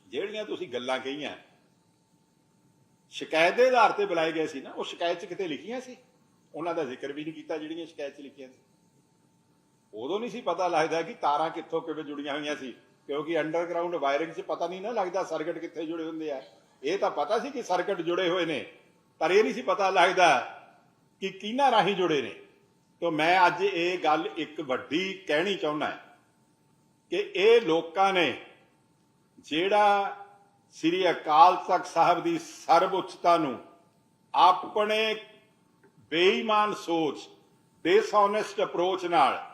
Speaker 3: ਜਿਹੜੀਆਂ ਤੁਸੀਂ ਗੱਲਾਂ ਕਹੀਆਂ, ਸ਼ਿਕਾਇਤ ਦੇ ਆਧਾਰ ਤੇ ਬੁਲਾਏ ਗਏ ਸੀ ਨਾ, ਉਹ ਸ਼ਿਕਾਇਤ 'ਚ ਕਿਤੇ ਲਿਖੀਆਂ ਸੀ? ਉਹਨਾਂ ਦਾ ਜ਼ਿਕਰ ਵੀ ਨਹੀਂ ਕੀਤਾ ਜਿਹੜੀਆਂ ਸ਼ਿਕਾਇਤ 'ਚ ਲਿਖੀਆਂ ਸੀ। ਉਦੋਂ ਨਹੀਂ ਸੀ ਪਤਾ ਲੱਗਦਾ ਕਿ ਤਾਰਾਂ ਕਿੱਥੋਂ ਕਿਵੇਂ ਜੁੜੀਆਂ ਹੋਈਆਂ ਸੀ, ਕਿਉਂਕਿ ਅੰਡਰਗਰਾਉਂਡ ਵਾਇਰਿੰਗ 'ਚ ਪਤਾ ਨਹੀਂ ਨਾ ਲੱਗਦਾ ਸਰਕਟ ਕਿੱਥੇ ਜੁੜੇ ਹੁੰਦੇ ਆ। ਇਹ ਤਾਂ ਪਤਾ ਸੀ ਕਿ ਸਰਕਟ ਜੁੜੇ ਹੋਏ ਨੇ, ਪਰ ਇਹ ਨਹੀਂ ਸੀ ਪਤਾ ਲੱਗਦਾ ਕਿ ਕਿਹਨਾਂ ਰਾਹੀਂ ਜੁੜੇ ਨੇ। ਤੋਂ ਮੈਂ ਅੱਜ ਇਹ ਗੱਲ ਇੱਕ ਵੱਡੀ ਕਹਿਣੀ ਚਾਹੁੰਦਾ ਕਿ ਇਹ ਲੋਕਾਂ ਨੇ ਜਿਹੜਾ ਸ੍ਰੀ ਅਕਾਲ ਤਖਤ ਸਾਹਿਬ ਦੀ ਸਰਵਉੱਚਤਾ ਨੂੰ ਆਪਣੇ ਬੇਈਮਾਨ ਸੋਚ ਡਿਸਹੋਨੈਸਟ ਅਪਰੋਚ ਨਾਲ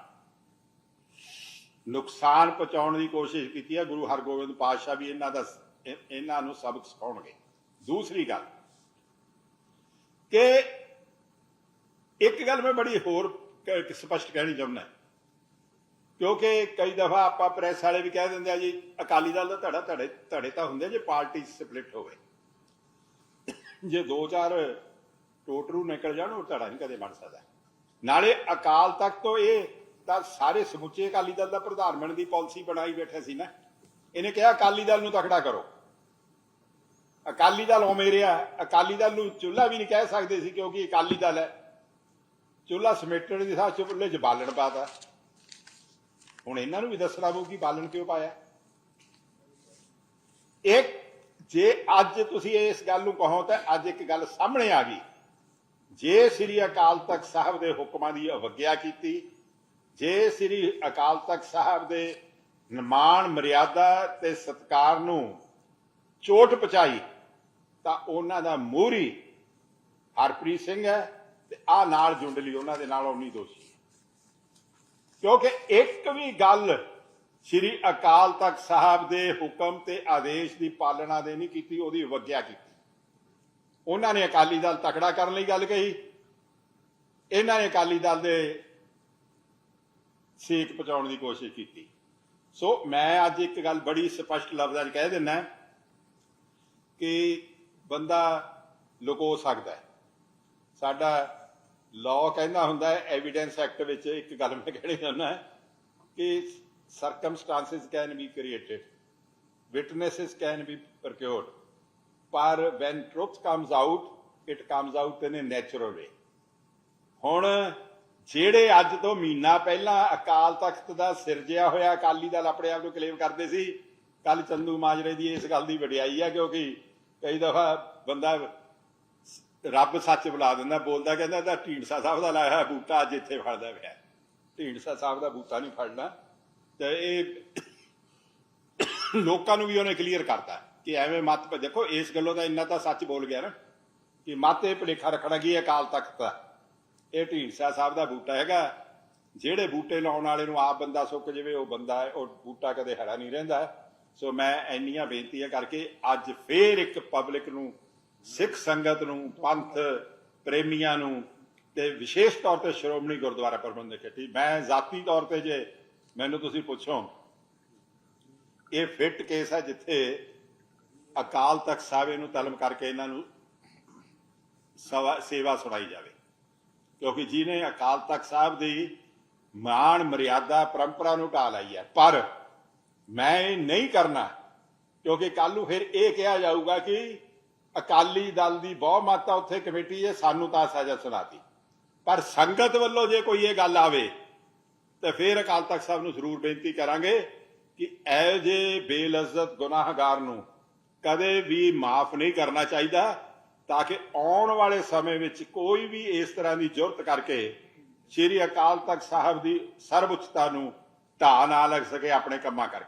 Speaker 3: ਨੁਕਸਾਨ ਪਹੁੰਚਾਉਣ ਦੀ ਕੋਸ਼ਿਸ਼ ਕੀਤੀ ਹੈ ਗੁਰੂ ਹਰਗੋਬਿੰਦ ਪਾਤਸ਼ਾਹ ਵੀ ਇਹਨਾਂ ਦਾ ਇਹਨਾਂ ਨੂੰ ਸਬਕ ਸਿਖਾਉਣਗੇ। ਦੂਸਰੀ ਗੱਲ ਕਿ ਇੱਕ ਗੱਲ ਮੈਂ ਬੜੀ ਹੋਰ ਸਪਸ਼ਟ ਕਹਿਣੀ ਚਾਹੁੰਦਾ ਕਿਉਂਕਿ ਕਈ ਦਫਾ ਆਪਾਂ ਪ੍ਰੈਸ ਵਾਲੇ ਵੀ ਕਹਿ ਦਿੰਦੇ ਆ ਜੀ, ਅਕਾਲੀ ਦਲ ਦਾ ਧੜਾ ਧੜੇ ਧੜੇ ਤਾਂ ਹੁੰਦੇ ਜੇ ਪਾਰਟੀ ਸਪਲਿਟ ਹੋਵੇ। ਜੇ ਦੋ ਚਾਰ ਟੋਟਰੂ ਨਿਕਲ ਜਾਣ, ਉਹ ਧੜਾ ਨਹੀਂ ਕਦੇ ਬਣ ਸਕਦਾ। ਨਾਲੇ ਅਕਾਲ ਤਖ਼ਤ ਤੋਂ ਇਹ ਤਾਂ ਸਾਰੇ ਸਮੁੱਚੇ ਅਕਾਲੀ ਦਲ ਦਾ ਪ੍ਰਧਾਨ ਬਣਨ ਦੀ ਪਾਲਿਸੀ ਬਣਾਈ ਬੈਠੇ ਸੀ ਨਾ। ਇਹਨੇ ਕਿਹਾ, ਅਕਾਲੀ ਦਲ ਨੂੰ ਤਕੜਾ ਕਰੋ। ਅਕਾਲੀ ਦਲ ਹੋ ਮੇਰਿਆ ਅਕਾਲੀ ਦਲ ਨੂੰ ਚੁੱਲ੍ਹਾ ਵੀ ਨਹੀਂ ਕਹਿ ਸਕਦੇ ਸੀ ਕਿਉਂਕਿ ਅਕਾਲੀ ਦਲ ਹੈ। ਚੁੱਲ੍ਹਾ ਸਮੇਟਣ ਦੀ ਥਾਂ ਚੁੱਲ੍ਹੇ 'ਚ ਬਾਲਣ ਪਾਤਾ। ਹੁਣ ਇਹਨਾਂ ਨੂੰ ਵੀ ਦੱਸਣਾ ਪਊ ਕਿ ਬਾਲਣ ਕਿਉਂ ਪਾਇਆ। ਇੱਕ ਜੇ ਅੱਜ ਤੁਸੀਂ ਇਸ ਗੱਲ ਨੂੰ ਕਹੋ ਤਾਂ ਅੱਜ ਇੱਕ ਗੱਲ ਸਾਹਮਣੇ ਆ ਗਈ। ਜੇ ਸ੍ਰੀ ਅਕਾਲ ਤਖਤ ਸਾਹਿਬ ਦੇ ਹੁਕਮਾਂ ਦੀ ਅਵਗਿਆ ਕੀਤੀ ਜੇ ਸ੍ਰੀ ਅਕਾਲ ਤਖਤ ਸਾਹਿਬ ਦੇ ਨਿਮਾਣ ਮਰਿਆਦਾ ਤੇ ਸਤਕਾਰ ਨੂੰ ਚੋਟ ਪਹੁੰਚਾਈ, ਤਾਂ ਉਹਨਾਂ ਦਾ ਮੂਹਰੀ ਹਰਪ੍ਰੀਤ ਸਿੰਘ ਹੈ ਤੇ ਆ ਨਾਲ ਜੁੰਡਲੀ ਉਹਨਾਂ ਦੇ ਨਾਲ ਉਨੀ ਦੋਸ਼ੀ ਕਿਉਂਕਿ ਇੱਕ ਵੀ ਗੱਲ ਸ੍ਰੀ ਅਕਾਲ ਤਖਤ ਸਾਹਿਬ ਦੇ ਹੁਕਮ ਤੇ ਆਦੇਸ਼ ਦੀ ਪਾਲਣਾ ਦੇ ਨਹੀਂ ਕੀਤੀ, ਉਹਦੀ ਵਗਿਆ ਕੀਤੀ। ਉਹਨਾਂ ਨੇ ਅਕਾਲੀ ਦਲ ਤਕੜਾ ਕਰਨ ਲਈ ਗੱਲ ਕਹੀ। ਇਹਨਾਂ ਨੇ ਅਕਾਲੀ ਦਲ ਦੇ ਸੇਕ ਪਹੁੰਚਾਉਣ ਦੀ ਕੋਸ਼ਿਸ਼ ਕੀਤੀ। ਸੋ ਮੈਂ ਅੱਜ ਇੱਕ ਗੱਲ ਬੜੀ ਸਪਸ਼ਟ ਲਫ਼ਜ਼ਾਂ 'ਚ ਕਹਿ ਦਿੰਦਾ ਕਿ ਬੰਦਾ ਲੁਕੋ ਸਕਦਾ ਹੈ। ਸਾਡਾ ਲਾਅ ਕਹਿੰਦਾ ਹੁੰਦਾ ਹੈ ਐਵੀਡੈਂਸ ਐਕਟ ਵਿੱਚ ਇੱਕ ਗੱਲ ਮੈਂ ਕਹਿਣੀ ਚਾਹੁੰਦਾ ਕਿ circumstances can be created witnesses can be procured ਪਰ when truth comes out it comes out in a natural way ਹੁਣ ਜਿਹੜੇ ਅੱਜ ਤੋਂ ਮਹੀਨਾ ਪਹਿਲਾਂ ਅਕਾਲ ਤਖਤ ਦਾ ਸਿਰਜਿਆ ਹੋਇਆ, ਅਕਾਲੀ ਦਲ ਆਪਣੇ ਆਪ ਨੂੰ ਕਲੇਮ ਕਰਦੇ ਸੀ ਕੱਲ ਚੰਦੂ ਮਾਜਰੇ ਦੀ ਇਸ ਗੱਲ ਦੀ ਵਡਿਆਈ ਹੈ ਕਿਉਂਕਿ ਕਈ ਦਫਾ ਬੰਦਾ ਰੱਬ ਸੱਚ ਬੁਲਾ ਦਿੰਦਾ, ਬੋਲਦਾ, ਕਹਿੰਦਾ ਤਾਂ ਢੀਂਡਸਾ ਸਾਹਿਬ ਦਾ ਲਾਇਆ ਹੋਇਆ ਬੂਟਾ ਅੱਜ ਇੱਥੇ ਫੜਦਾ ਪਿਆ। ਢੀਂਡਸਾ ਸਾਹਿਬ ਦਾ ਬੂਟਾ ਨਹੀਂ ਫੜਨਾ। ਤੇ ਇਹ ਲੋਕਾਂ ਨੂੰ ਵੀ ਉਹਨੇ ਕਲੀਅਰ ਕਰਤਾ ਕਿ ਐਵੇਂ ਮਤ ਦੇਖੋ, ਇਸ ਗੱਲੋਂ ਦਾ ਇੰਨਾ ਤਾਂ ਸੱਚ ਬੋਲ ਗਿਆ ਨਾ ਕਿ ਮਤ ਇਹ ਭੁਲੇਖਾ ਰੱਖਣਾ ਕੀ ਅਕਾਲ ਤਖਤ ਦਾ। ਇਹ ਢੀਂਡਸਾ ਸਾਹਿਬ ਦਾ ਬੂਟਾ ਹੈਗਾ। ਜਿਹੜੇ ਬੂਟੇ ਲਾਉਣ ਵਾਲੇ ਨੂੰ ਆਪ ਬੰਦਾ ਸੁੱਕ ਜਾਵੇ, ਉਹ ਬੰਦਾ ਹੈ, ਉਹ ਬੂਟਾ ਕਦੇ ਹਰਾ ਨਹੀਂ ਰਹਿੰਦਾ। ਸੋ ਮੈਂ ਇੰਨੀਆਂ ਬੇਨਤੀਆਂ ਕਰਕੇ ਅੱਜ ਫੇਰ ਇੱਕ ਪਬਲਿਕ ਨੂੰ, ਸਿੱਖ ਸੰਗਤ ਨੂੰ, ਪੰਥ ਪ੍ਰੇਮੀਆਂ ਨੂੰ ਤੇ ਵਿਸ਼ੇਸ਼ ਤੌਰ ਤੇ ਸ਼੍ਰੋਮਣੀ ਗੁਰਦੁਆਰਾ ਪ੍ਰਬੰਧਕ ਕਮੇਟੀ, ਮੈਂ ਜ਼ਾਤੀ ਤੌਰ ਤੇ ਜੇ ਮੈਨੂੰ ਤੁਸੀਂ ਪੁੱਛੋ, ਇਹ ਫਿੱਟ ਕੇਸ ਹੈ ਜਿੱਥੇ ਅਕਾਲ ਤਖਤ ਸਾਹਿਬ ਨੂੰ ਤਲਮ ਕਰਕੇ ਇਹਨਾਂ ਨੂੰ ਸਵਾ- ਸੇਵਾ ਸੁਣਾਈ ਜਾਵੇ। ਕਿਉਂਕਿ ਜਿਹਨੇ ਅਕਾਲ ਤਖਤ ਸਾਹਿਬ ਦੀ ਮਾਣ, ਮਰਿਆਦਾ, ਪਰੰਪਰਾ ਨੂੰ ਢਾ ਲਈ ਹੈ। ਪਰ ਮੈਂ ਇਹ ਨਹੀਂ ਕਰਨਾ, ਕਿਉਂਕਿ ਕੱਲ ਨੂੰ ਫਿਰ ਇਹ ਕਿਹਾ ਜਾਊਗਾ ਕਿ ਅਕਾਲੀ ਦਲ ਦੀ ਬਹੁ ਮਾਤਾ ਉੱਥੇ ਕਮੇਟੀ ਹੈ, ਸਾਨੂੰ ਤਾਂ ਸਜ਼ਾ ਸੁਣਾਤੀ। ਪਰ ਸੰਗਤ ਵੱਲੋਂ ਜੇ ਕੋਈ ਇਹ ਗੱਲ ਆਵੇ, ਤੇ ਫਿਰ ਅਕਾਲ ਤਖਤ ਸਾਹਿਬ ਨੂੰ ਜ਼ਰੂਰ ਬੇਨਤੀ ਕਰਾਂਗੇ ਕਿ ਐ ਜੇ ਬੇਲਜ਼ਤ ਗੁਨਾਹਗਾਰ ਨੂੰ ਕਦੇ ਵੀ ਮਾਫ ਨਹੀਂ ਕਰਨਾ ਚਾਹੀਦਾ। ਤਾਂ ਕਿ ਆਉਣ ਵਾਲੇ ਸਮੇਂ ਵਿੱਚ ਕੋਈ ਵੀ ਇਸ ਤਰ੍ਹਾਂ ਦੀ ਜੁਰਤ ਕਰਕੇ ਸ੍ਰੀ ਅਕਾਲ ਤਖਤ ਸਾਹਿਬ ਦੀ ਸਰਵਉੱਚਤਾ ਨੂੰ ਢਾਹ ਨਾ ਲੱਗ ਸਕੇ ਆਪਣੇ ਕੰਮਾਂ ਕਰਕੇ।